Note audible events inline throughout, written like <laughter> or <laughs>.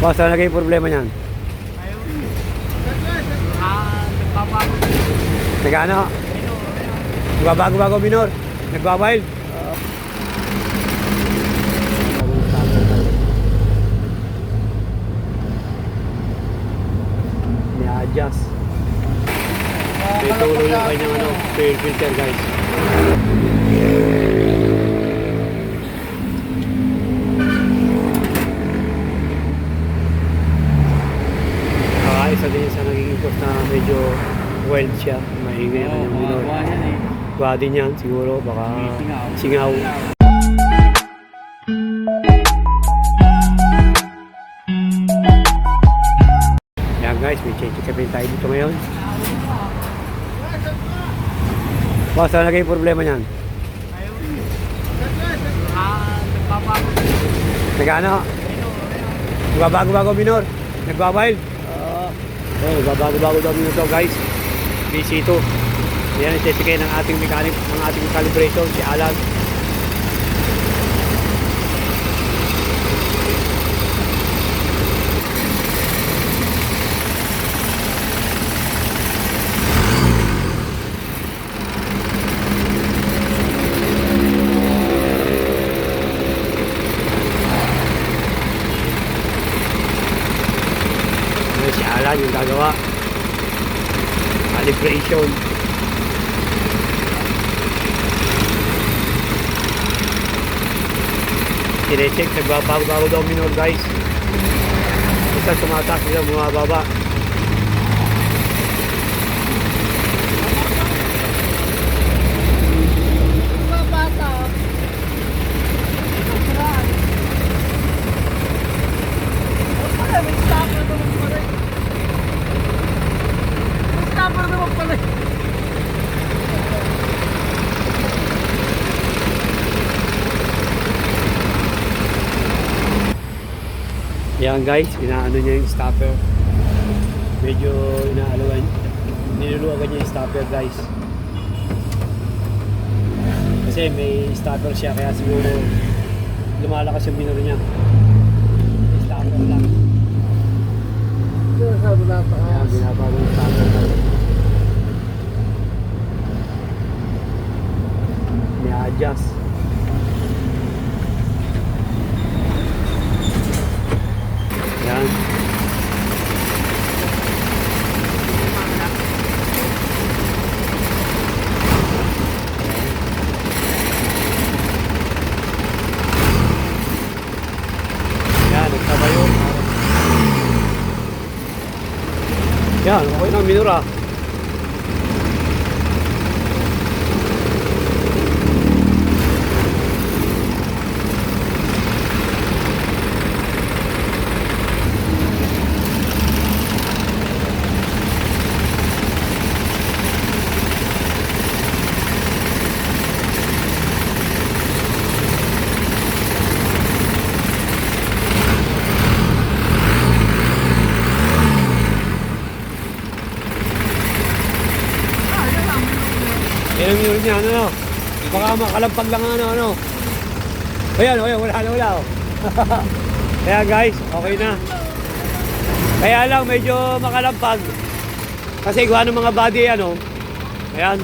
Boss, ano naging problema niyan? Ah, nagpapago. Nagano? Nagbabago-bago minor. Nagbawild. Ni-adjust. May tulong yung kanyang ano, fuel filter guys. Din sa naging cause na medyo wild siya. Maingay ang kanyang minor. Yan eh. Gawa din yan siguro. Baka Singaw. singaw. Yan guys, may check check tayo dito ngayon. Boss, ano naging problema niyan? Nagano? Nagbabago-bago minor. Nagbawild. Oh, nagbabago-bago daw to guys. BC2. Yan ang check ng ating mechanic, ng ating calibration, si Alan. Yan yung gagawa. Calibration. Sinecheck, nagbabago-bago daw minor guys. Isa tumataas, isa bumababa. Mga bata. Nasiraan. Ang pala, may stopper naman pala eh. May stopper naman pala eh. Yan guys, inaano niya yung stopper. Medyo inaaluan, niluluwagan niya yung stopper guys. Kasi may stopper siya kaya siguro lumalakas yung minor niya. May stopper lang. Ito sabi na Kaya binabago yung stopper guys. Ni-adjust. Yan. Yan, okay na, minura. Baka makalampag lang ano, ano. Ayan, ayan, wala na, wala, oh. <laughs> Kaya guys, okay na. Kaya lang, medyo makalampag. Kasi gawa ng mga body, ano. Ayan,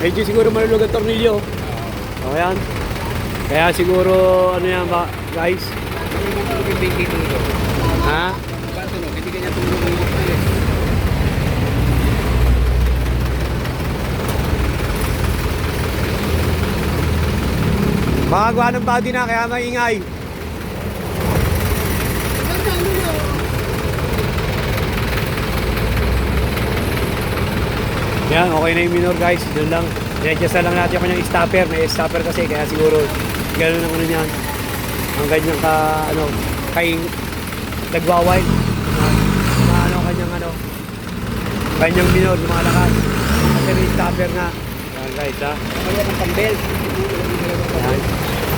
medyo siguro malulog ang tornilyo. O, ayan. Kaya siguro, ano yan ba, guys? Ha? Baka gawa ng body na, kaya maingay. Yan, okay na yung minor guys. Doon lang. I-adjust na lang natin kanyang stopper. May stopper kasi kaya siguro gano'n ang ano niyan. Ang ganyan ka, ano, kay nagwawild. Na, na ano kanyang ano. Kanyang minor, lumalakas. Kasi may stopper na. Yan guys ha. Kaya ng pambel. Yan.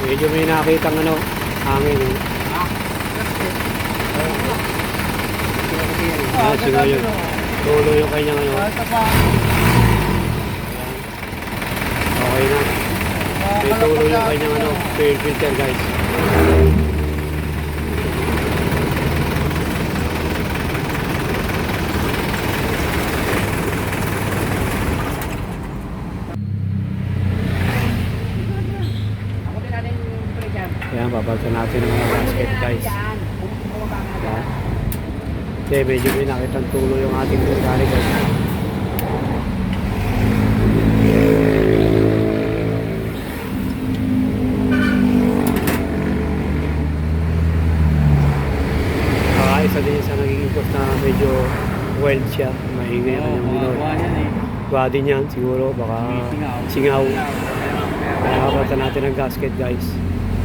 Medyo may nakitang ano, hangin. Eh. Ah, siguro yun. Tulo yung kanyang ano. Ito pa. Okay na. May tulo yung kanyang ano, fuel filter guys. Ako din natin yung pre dyan. Papalitan natin ng mga basket guys. Ayan. Kasi medyo may nakitang tulo yung ating Ferrari guys. Ah, isa din sa naging cause na medyo wild siya. Maingay ang kanyang minor. yan eh. Body niyan siguro, baka singaw. Kaya natin ng gasket guys.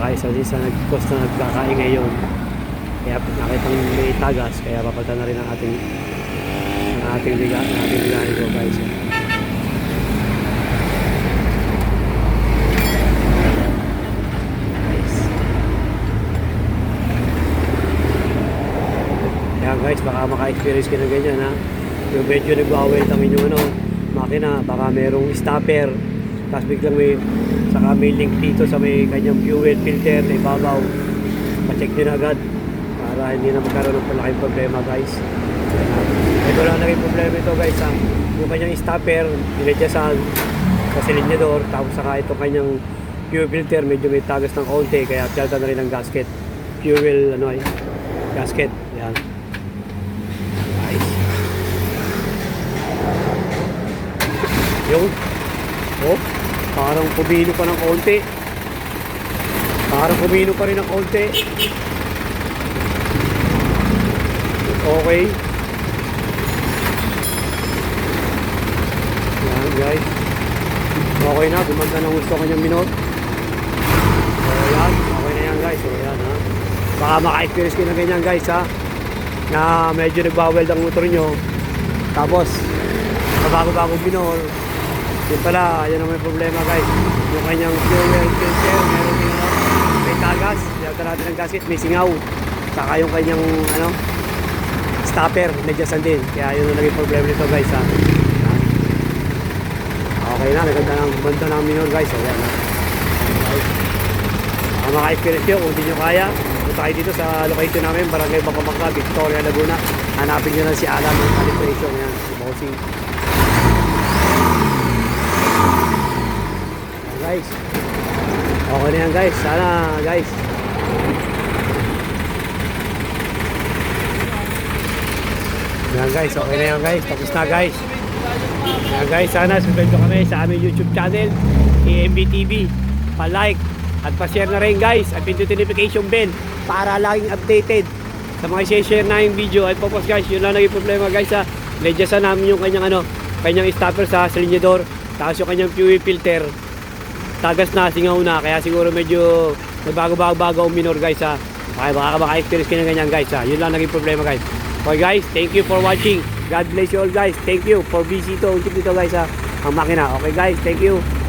guys, napalitan na isa nagkakain ngayon. Kaya nakitang may tagas, kaya papalitan na rin ang ating ang ating liga, ang ating liga nito guys. Guys. Kaya guys, baka maka-experience ka ng ganyan ha. Yung medyo nag-away ang inyong ano, makina, baka merong stopper, tapos biglang may, saka may link dito sa may kanyang fuel filter na ibabaw. Pa-check nyo na agad para hindi na magkaroon ng malaking problema guys. Ito lang naging problema ito guys ha. Yung kanyang stopper, dinadyasan sa silinyador, tapos saka ito kanyang fuel filter, medyo may tagas ng konti, kaya piyalta na rin ang gasket. Fuel, ano ay, gasket. Yan. Nice. Yun. Oh, parang kumino pa ng konti. Parang kumino pa rin ng konti. Okay. Yan guys. Okay na, gumanda ng gusto kanyang minot. Yan, okay na yan guys. So yan ha. Baka maka-experience kayo na ganyan guys ha. Na medyo nagbaweld ang motor nyo. Tapos, bago-bagong binol. Yun pala, yan ang may problema guys. Yung kanyang fuel filter, meron din ano, may tagas. Yata natin ng gasket, may singaw. Saka yung kanyang ano, stopper, nadyasan din. Kaya yun ang naging problema nito guys ha. Okay na, naganda ng banda ng minor guys. So, yan ha. Guys. Baka maka-experience nyo, kung hindi nyo kaya, punta kayo dito sa location namin, Barangay Bacabacla, Victoria, Laguna. Hanapin nyo lang si Alan ng calibration. Yan, si Bossing. Guys. Okay na yan guys. Sana guys. Yan guys, okay na yan guys. Tapos na guys. Yan guys, sana subscribe kami sa aming YouTube channel, AMB TV. Pa-like at pa-share na rin guys at pindutin notification bell para laging updated sa mga share na yung video at popos guys yun lang naging problema guys ha nadyasan namin yung kanyang ano kanyang stopper sa silinyador tapos yung kanyang fuel filter tagas na singaw na. Kaya siguro medyo nagbago-bago-bago minor guys ha. Okay baka maka-experience kayo ng ganyan guys ha. Yun lang naging problema guys. Okay guys thank you for watching. God bless you all guys. Thank you for busy to dito guys ha ang makina. Okay guys thank you